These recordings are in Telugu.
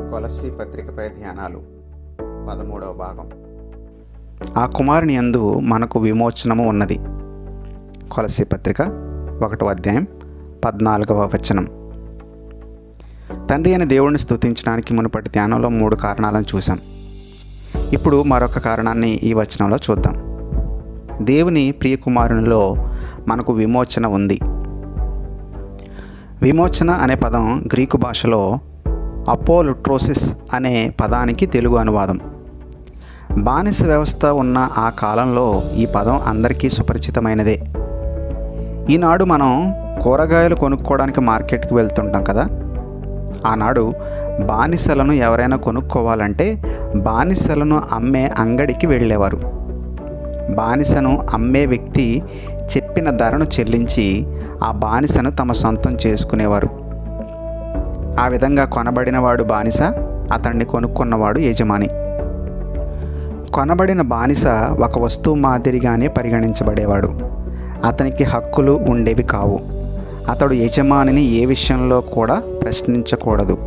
కొలసి పత్రికపై ధ్యానాలు పదమూడవ భాగం. ఆ కుమారుని యందు మనకు విమోచనము ఉన్నది. కొలసి పత్రిక ఒకటో అధ్యాయం పద్నాలుగవ వచనం. తండ్రి అయిన దేవుడిని స్థుతించడానికి మునుపటి ధ్యానంలో మూడు కారణాలను చూసాం ఇప్పుడు మరొక కారణాన్ని ఈ వచనంలో చూద్దాం. దేవుని ప్రియకుమారునిలో మనకు విమోచన ఉంది. విమోచన అనే పదం గ్రీకు భాషలో అపోలుట్రోసిస్ అనే పదానికి తెలుగు అనువాదం. బానిస వ్యవస్థ ఉన్న ఆ కాలంలో ఈ పదం అందరికీ సుపరిచితమైనదే. ఈనాడు మనం కూరగాయలు కొనుక్కోవడానికి మార్కెట్కి వెళ్తుంటాం కదా. ఆనాడు బానిసలను ఎవరైనా కొనుక్కోవాలంటే బానిసలను అమ్మే అంగడికి వెళ్ళేవారు. బానిసను అమ్మే వ్యక్తి చెప్పిన ధరను చెల్లించి ఆ బానిసను తమ సొంతం చేసుకునేవారు. ఆ విధంగా కొనబడినవాడు బానిస అతన్ని కొనుక్కున్నవాడు యజమాని. కొనబడిన బానిస ఒక వస్తువు మాదిరిగానే పరిగణించబడేవాడు. అతనికి హక్కులు ఉండేవి కావు. అతడు యజమానిని ఏ విషయంలో కూడా ప్రశ్నించకూడదు.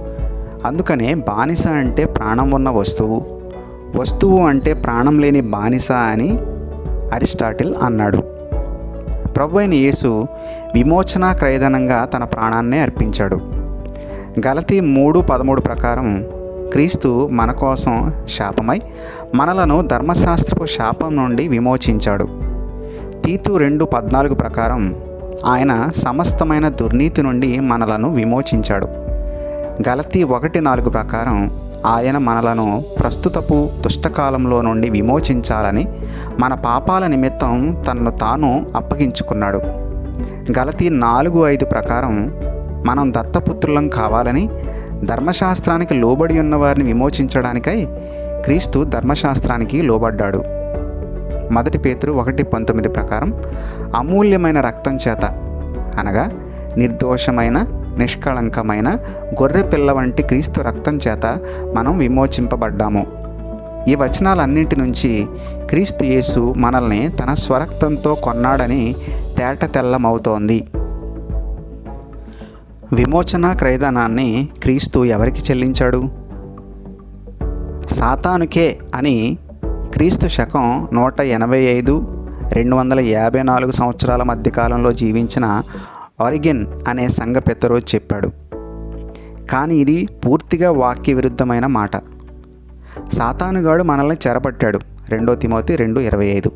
అందుకనే బానిస అంటే ప్రాణం ఉన్న వస్తువు. వస్తువు అంటే ప్రాణం లేని బానిస అని అరిస్టాటిల్ అన్నాడు. ప్రభు అయిన యేసు విమోచన క్రయధనంగా తన ప్రాణాన్నే అర్పించాడు. గలతి మూడు పదమూడు ప్రకారం క్రీస్తు మన కోసం శాపమై మనలను ధర్మశాస్త్రపు శాపం నుండి విమోచించాడు. తీతు రెండు పద్నాలుగు ప్రకారం ఆయన సమస్తమైన దుర్నీతి నుండి మనలను విమోచించాడు. గలతీ ఒకటి నాలుగు ప్రకారం ఆయన మనలను ప్రస్తుతపు దుష్టకాలంలో నుండి విమోచించాలని మన పాపాల నిమిత్తం తనను తాను అప్పగించుకున్నాడు. గలతి నాలుగు ఐదు ప్రకారం మనం దత్తపుత్రులం కావాలని ధర్మశాస్త్రానికి లోబడి ఉన్న వారిని విమోచించడానికై క్రీస్తు ధర్మశాస్త్రానికి లోబడ్డాడు. మొదటి పేతురు ఒకటి పంతొమ్మిది ప్రకారం అమూల్యమైన రక్తం చేత అనగా నిర్దోషమైన నిష్కళంకమైన గొర్రె పిల్ల వంటి క్రీస్తు రక్తం చేత మనం విమోచింపబడ్డాము. ఈ వచనాలన్నింటి నుంచి క్రీస్తు యేసు మనల్ని తన స్వరక్తంతో కొన్నాడని తేట తెల్లమవుతోంది. విమోచన క్రయధనాన్ని క్రీస్తు ఎవరికి చెల్లించాడు? సాతానుకే అని క్రీస్తు శకం నూట ఎనభై ఐదు రెండు వందల యాభై నాలుగు సంవత్సరాల మధ్యకాలంలో జీవించిన ఆరిగిన్ అనే సంఘ పెద్దరోజు చెప్పాడు. కానీ ఇది పూర్తిగా వాక్య విరుద్ధమైన మాట సాతానుగాడు మనల్ని చెరపట్టాడు. రెండో తిమోతి రెండు ఇరవై ఐదు.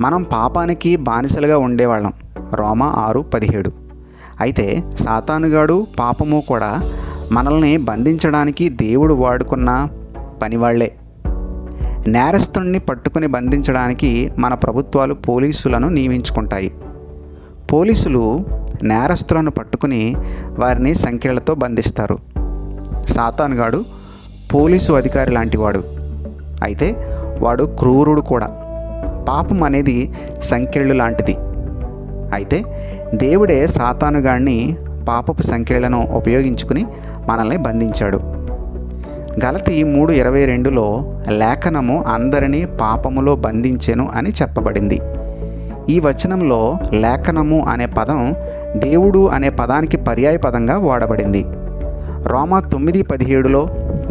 మనం పాపానికి బానిసలుగా ఉండేవాళ్ళం. రోమా ఆరు పదిహేడు. అయితే సాతానుగాడు పాపము కూడా మనల్ని బంధించడానికి దేవుడు వాడుకున్న పనివాళ్ళే. నేరస్తుణ్ణి పట్టుకుని బంధించడానికి మన ప్రభుత్వాలు పోలీసులను నియమించుకుంటాయి. పోలీసులు నేరస్తులను పట్టుకుని వారిని సంఖ్యలతో బంధిస్తారు. సాతానుగాడు పోలీసు అధికారి లాంటివాడు. అయితే వాడు క్రూరుడు కూడా. పాపం అనేది సంఖ్యలు లాంటిది. అయితే దేవుడే సాతానుగాడిని పాపపు సంఖ్యలను ఉపయోగించుకుని మనల్ని బంధించాడు. గలతి మూడు ఇరవై రెండులో లేఖనము అందరినీ పాపములో బంధించెను అని చెప్పబడింది. ఈ వచనంలో లేఖనము అనే పదం దేవుడు అనే పదానికి పర్యాయ పదంగా వాడబడింది. రోమా తొమ్మిది పదిహేడులో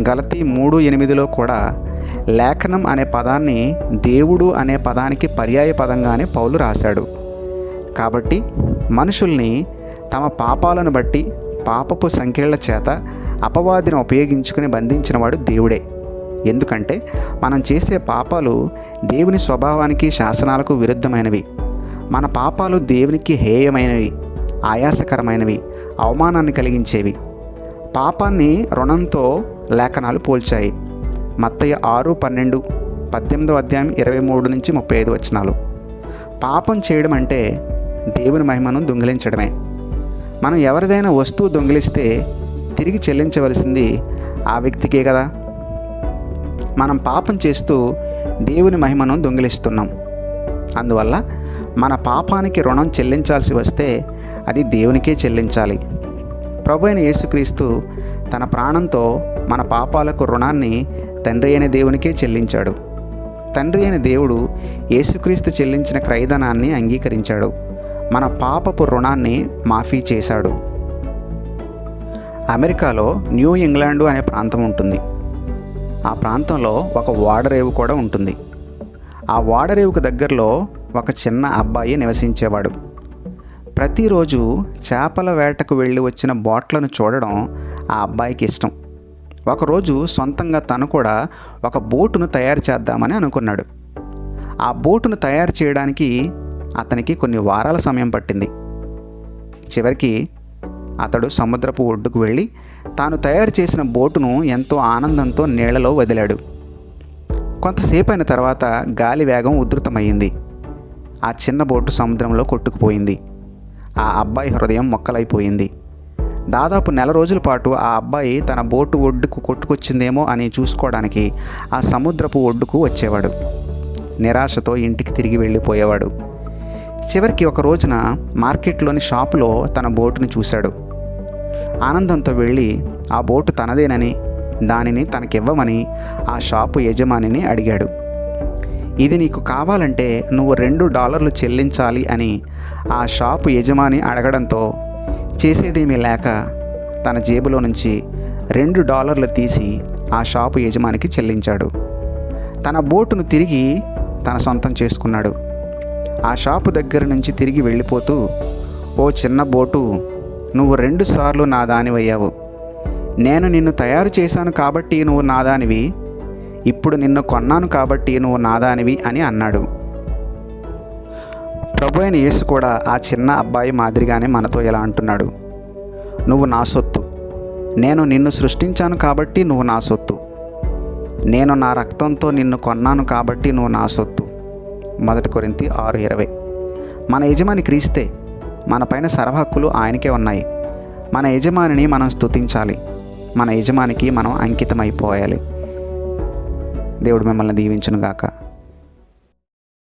గలతి మూడు ఎనిమిదిలో కూడా లేఖనం అనే పదాన్ని దేవుడు అనే పదానికి పర్యాయ పదంగానే పౌలు రాశాడు. కాబట్టి మనుషుల్ని తమ పాపాలను బట్టి పాపపు సంఖ్యల చేత అపవాదిని ఉపయోగించుకుని బంధించినవాడు దేవుడే. ఎందుకంటే మనం చేసే పాపాలు దేవుని స్వభావానికి శాసనాలకు విరుద్ధమైనవి. మన పాపాలు దేవునికి హేయమైనవి ఆయాసకరమైనవి అవమానాన్ని కలిగించేవి. పాపాన్ని రుణంతో లేఖనాలు పోల్చాయి. మత్తయ్య ఆరు పన్నెండు పద్దెనిమిదో అధ్యాయం ఇరవై మూడు నుంచి ముప్పై ఐదు వచనాలు. పాపం చేయడం అంటే దేవుని మహిమను దొంగిలించడమే. మనం ఎవరిదైనా వస్తువు దొంగిలిస్తే తిరిగి చెల్లించవలసింది ఆ వ్యక్తికే కదా. మనం పాపం చేస్తూ దేవుని మహిమను దొంగిలిస్తున్నాం. అందువల్ల మన పాపానికి రుణం చెల్లించాల్సి వస్తే అది దేవునికే చెల్లించాలి. ప్రభు అయిన యేసుక్రీస్తు తన ప్రాణంతో మన పాపాలకు రుణాన్ని తండ్రి అయిన దేవునికే చెల్లించాడు. తండ్రి అయిన దేవుడు యేసుక్రీస్తు చెల్లించిన క్రయధనాన్ని అంగీకరించాడు. మన పాపపు రుణాన్ని మాఫీ చేశాడు. అమెరికాలో న్యూ ఇంగ్లాండు అనే ప్రాంతం ఉంటుంది. ఆ ప్రాంతంలో ఒక ఓడరేవు కూడా ఉంటుంది. ఆ ఓడరేవుకు దగ్గరలో ఒక చిన్న అబ్బాయి నివసించేవాడు. ప్రతిరోజు చేపల వేటకు వెళ్ళి వచ్చిన బోట్లను చూడడం ఆ అబ్బాయికి ఇష్టం. ఒకరోజు సొంతంగా తను కూడా ఒక బోటును తయారు చేద్దామని అనుకున్నాడు. ఆ బోటును తయారు చేయడానికి అతనికి కొన్ని వారాల సమయం పట్టింది. చివరికి అతడు సముద్రపు ఒడ్డుకు వెళ్ళి తాను తయారు చేసిన బోటును ఎంతో ఆనందంతో నీళ్ళలో వదిలాడు. కొంతసేపు అయిన తర్వాత గాలి వేగం ఉధృతమయ్యింది. ఆ చిన్న బోటు సముద్రంలో కొట్టుకుపోయింది. ఆ అబ్బాయి హృదయం మొక్కలైపోయింది. దాదాపు నెల రోజుల పాటు ఆ అబ్బాయి తన బోటు ఒడ్డుకు కొట్టుకొచ్చిందేమో అని చూసుకోవడానికి ఆ సముద్రపు ఒడ్డుకు వచ్చేవాడు. నిరాశతో ఇంటికి తిరిగి వెళ్ళిపోయేవాడు. చివరికి ఒక రోజున మార్కెట్లోని షాపులో తన బోటుని చూశాడు. ఆనందంతో వెళ్ళి ఆ బోటు తనదేనని దానిని తనకివ్వమని ఆ షాపు యజమానిని అడిగాడు. ఇది నీకు కావాలంటే నువ్వు రెండు డాలర్లు చెల్లించాలి అని ఆ షాపు యజమాని అడగడంతో చేసేదేమీ లేక తన జేబులో నుంచి రెండు డాలర్లు తీసి ఆ షాపు యజమానికి చెల్లించాడు. తన బోటును తిరిగి తన సొంతం చేసుకున్నాడు. ఆ షాపు దగ్గర నుంచి తిరిగి వెళ్ళిపోతూ ఓ చిన్న బోటు నువ్వు రెండుసార్లు నా దానివయ్యావు. నేను నిన్ను తయారు చేశాను కాబట్టి నువ్వు నాదానివి ఇప్పుడు నిన్ను కొన్నాను కాబట్టి నువ్వు నాదానివి అని అన్నాడు. ప్రభు అయిన యేసు కూడా ఆ చిన్న అబ్బాయి మాదిరిగానే మనతో ఇలా అంటున్నాడు. నువ్వు నా సొత్తు. నేను నిన్ను సృష్టించాను కాబట్టి నువ్వు నా సొత్తు. నేను నా రక్తంతో నిన్ను కొన్నాను కాబట్టి నువ్వు నా సొత్తు. మొదటి కొరింతి ఆరు ఇరవై. మన యజమాని క్రీస్తే మన పైన సర్వహక్కులు ఆయనకే ఉన్నాయి. మన యజమానిని మనం స్తుతించాలి. మన యజమానికి మనం అంకితమైపోయాలి. దేవుడు మిమ్మల్ని దీవించునుగాక.